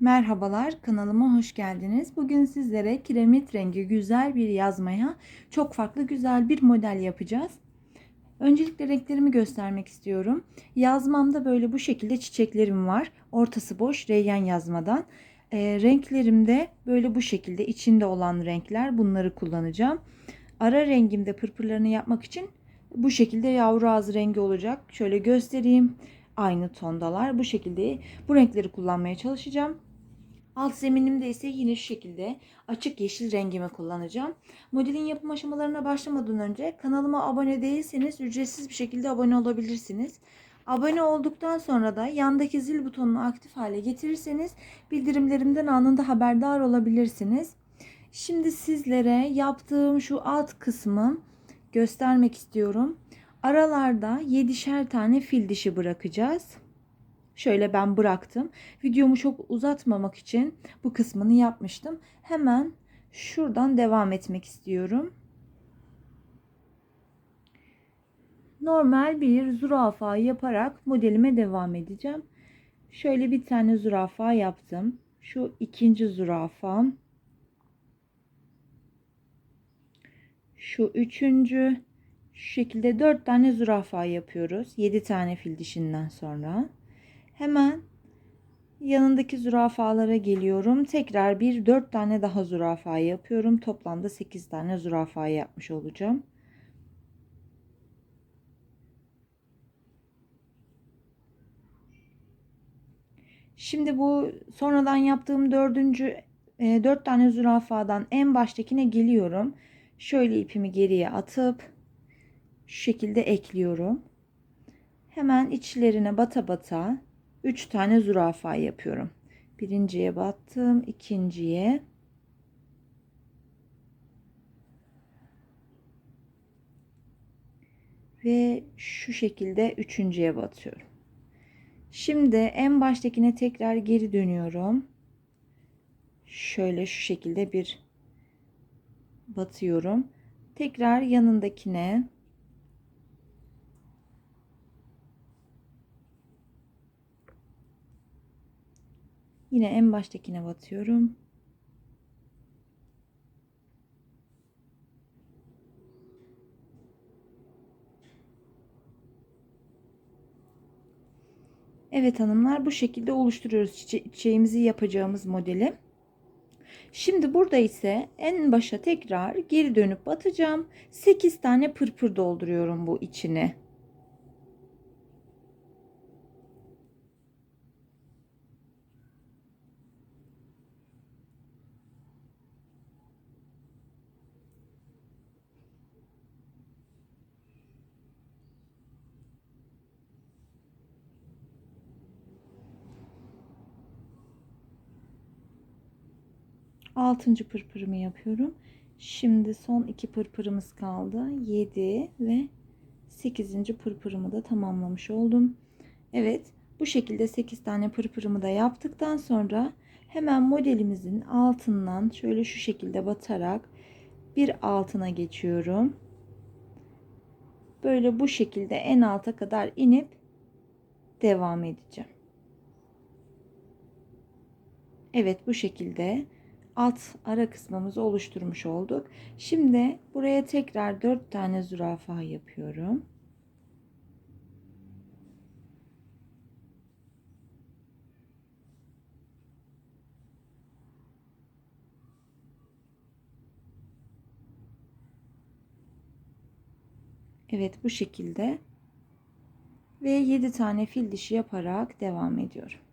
Merhabalar, kanalıma hoş geldiniz. Bugün sizlere kiremit rengi güzel bir yazmaya çok farklı güzel bir model yapacağız. Öncelikle renklerimi göstermek istiyorum. Yazmamda böyle bu şekilde çiçeklerim var. Ortası boş reyyan yazmadan. E, renklerimde böyle bu şekilde içinde olan renkler bunları kullanacağım. Ara rengimde pırpırlarını yapmak için bu şekilde yavru ağzı rengi olacak. Şöyle göstereyim. Aynı tondalar. Bu şekilde bu renkleri kullanmaya çalışacağım. Alt zeminimde ise yine şu şekilde açık yeşil rengimi kullanacağım. Modelin yapım aşamalarına başlamadan önce kanalıma abone değilseniz ücretsiz bir şekilde abone olabilirsiniz. Abone olduktan sonra da yandaki zil butonunu aktif hale getirirseniz bildirimlerimden anında haberdar olabilirsiniz. Şimdi sizlere yaptığım şu alt kısmı göstermek istiyorum. Aralarda 7'şer tane fil dişi bırakacağız. Şöyle ben bıraktım. Videomu çok uzatmamak için bu kısmını yapmıştım. Hemen şuradan devam etmek istiyorum. Normal bir zürafa yaparak modelime devam edeceğim. Şöyle bir tane zürafa yaptım. Şu ikinci zürafam. Şu üçüncü. Şu şekilde dört tane zürafa yapıyoruz. Yedi tane fil dişinden sonra. Hemen yanındaki zürafalara geliyorum. Tekrar bir dört tane daha zürafa yapıyorum. Toplamda sekiz tane zürafa yapmış olacağım. Şimdi bu sonradan yaptığım dördüncü e, dört tane zürafadan en baştakine geliyorum. Şöyle ipimi geriye atıp şu şekilde ekliyorum. Hemen içlerine bata bata 3 tane zürafa yapıyorum. Birinciye battım, ikinciye ve şu şekilde üçüncüye batıyorum. Şimdi en baştakine tekrar geri dönüyorum. Şöyle şu şekilde bir batıyorum. Tekrar yanındakine Yine en baştakine batıyorum. Evet hanımlar bu şekilde oluşturuyoruz çiçe çiçeğimizi yapacağımız modeli. Şimdi burada ise en başa tekrar geri dönüp batacağım. 8 tane pırpır dolduruyorum bu içine. Altıncı pırpırımı yapıyorum. Şimdi son iki pırpırımız kaldı. 7 ve 8. pırpırımı da tamamlamış oldum. Evet bu şekilde 8 tane pırpırımı da yaptıktan sonra hemen modelimizin altından şöyle şu şekilde batarak bir altına geçiyorum. Böyle bu şekilde en alta kadar inip devam edeceğim. Evet bu şekilde alt ara kısmımızı oluşturmuş olduk. Şimdi buraya tekrar 4 tane zürafa yapıyorum. Evet bu şekilde ve 7 tane fil dişi yaparak devam ediyorum.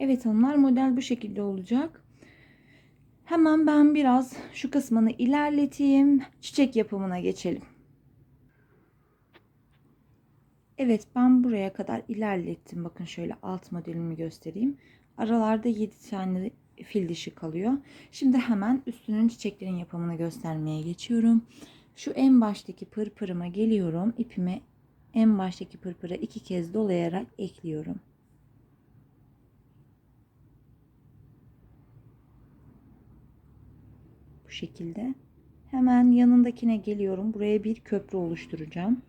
Evet hanımlar model bu şekilde olacak. Hemen ben biraz şu kısmını ilerleteyim. Çiçek yapımına geçelim. Evet ben buraya kadar ilerlettim. Bakın şöyle alt modelimi göstereyim. Aralarda 7 tane fil dişi kalıyor. Şimdi hemen üstünün çiçeklerin yapımını göstermeye geçiyorum. Şu en baştaki pırpırıma geliyorum. İpimi en baştaki pırpıra iki kez dolayarak ekliyorum. Şekilde. Hemen yanındakine geliyorum. Buraya bir köprü oluşturacağım.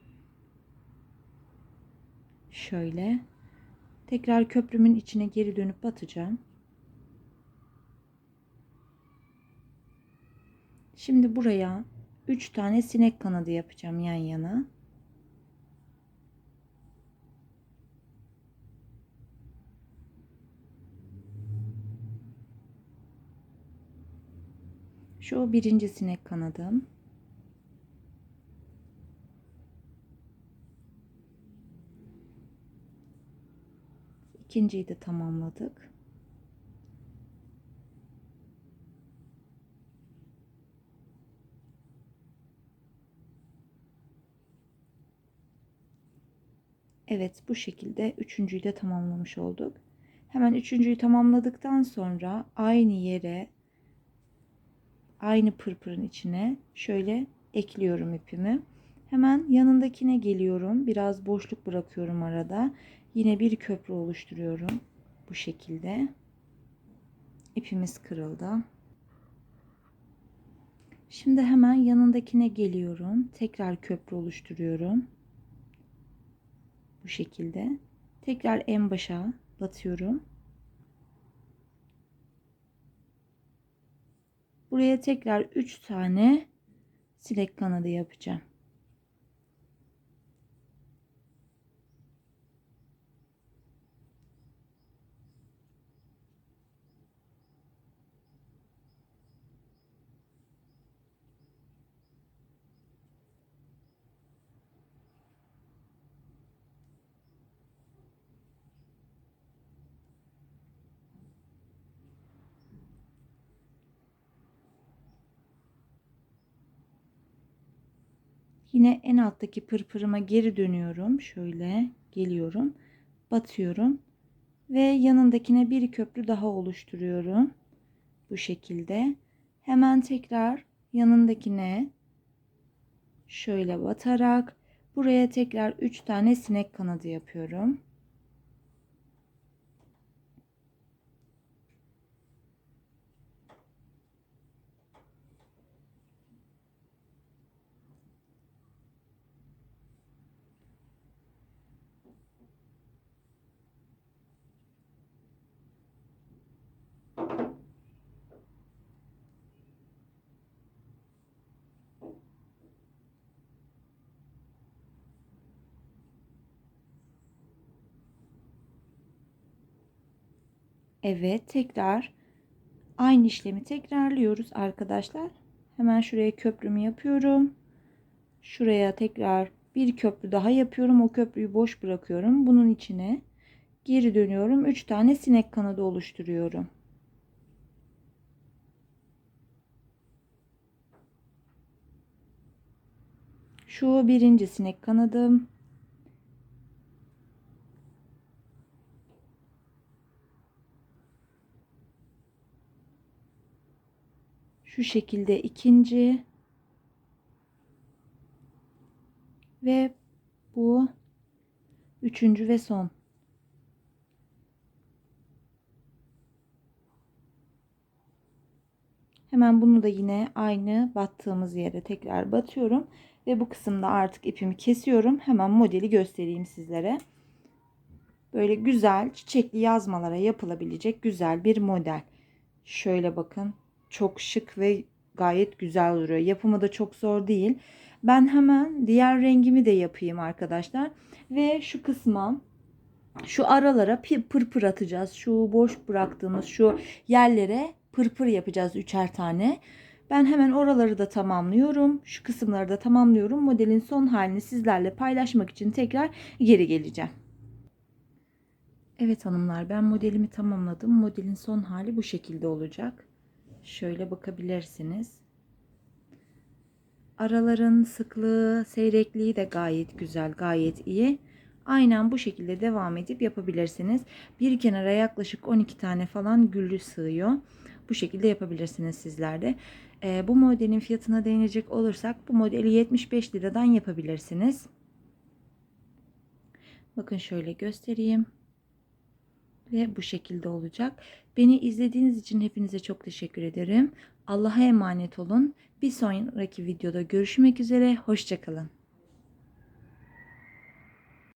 Şöyle. Tekrar köprümün içine geri dönüp batacağım. Şimdi buraya 3 tane sinek kanadı yapacağım yan yana. Şu birinci sinek kanadım. İkinciyi de tamamladık. Evet bu şekilde üçüncüyü de tamamlamış olduk. Hemen üçüncüyü tamamladıktan sonra aynı yere aynı pırpırın içine şöyle ekliyorum ipimi. Hemen yanındakine geliyorum. Biraz boşluk bırakıyorum arada. Yine bir köprü oluşturuyorum. Bu şekilde. İpimiz kırıldı. Şimdi hemen yanındakine geliyorum. Tekrar köprü oluşturuyorum. Bu şekilde. Tekrar en başa batıyorum. Buraya tekrar 3 tane silek kanadı yapacağım. Yine en alttaki pırpırıma geri dönüyorum. Şöyle geliyorum. Batıyorum. Ve yanındakine bir köprü daha oluşturuyorum. Bu şekilde. Hemen tekrar yanındakine şöyle batarak buraya tekrar 3 tane sinek kanadı yapıyorum. Evet tekrar aynı işlemi tekrarlıyoruz arkadaşlar. Hemen şuraya köprümü yapıyorum. Şuraya tekrar bir köprü daha yapıyorum. O köprüyü boş bırakıyorum. Bunun içine geri dönüyorum. 3 tane sinek kanadı oluşturuyorum. Şu birinci sinek kanadım. Şu şekilde ikinci ve bu üçüncü ve son. Hemen bunu da yine aynı battığımız yere tekrar batıyorum ve bu kısımda artık ipimi kesiyorum. Hemen modeli göstereyim sizlere. Böyle güzel çiçekli yazmalara yapılabilecek güzel bir model. Şöyle bakın çok şık ve gayet güzel duruyor. Yapımı da çok zor değil. Ben hemen diğer rengimi de yapayım arkadaşlar. Ve şu kısma şu aralara pırpır pır atacağız. Şu boş bıraktığımız şu yerlere pırpır pır yapacağız üçer tane. Ben hemen oraları da tamamlıyorum. Şu kısımları da tamamlıyorum. Modelin son halini sizlerle paylaşmak için tekrar geri geleceğim. Evet hanımlar ben modelimi tamamladım. Modelin son hali bu şekilde olacak. Şöyle bakabilirsiniz. Araların sıklığı, seyrekliği de gayet güzel, gayet iyi. Aynen bu şekilde devam edip yapabilirsiniz. Bir kenara yaklaşık 12 tane falan güllü sığıyor. Bu şekilde yapabilirsiniz sizler de. Ee, bu modelin fiyatına değinecek olursak bu modeli 75 liradan yapabilirsiniz. Bakın şöyle göstereyim. Ve bu şekilde olacak. Beni izlediğiniz için hepinize çok teşekkür ederim. Allah'a emanet olun. Bir sonraki videoda görüşmek üzere. Hoşçakalın.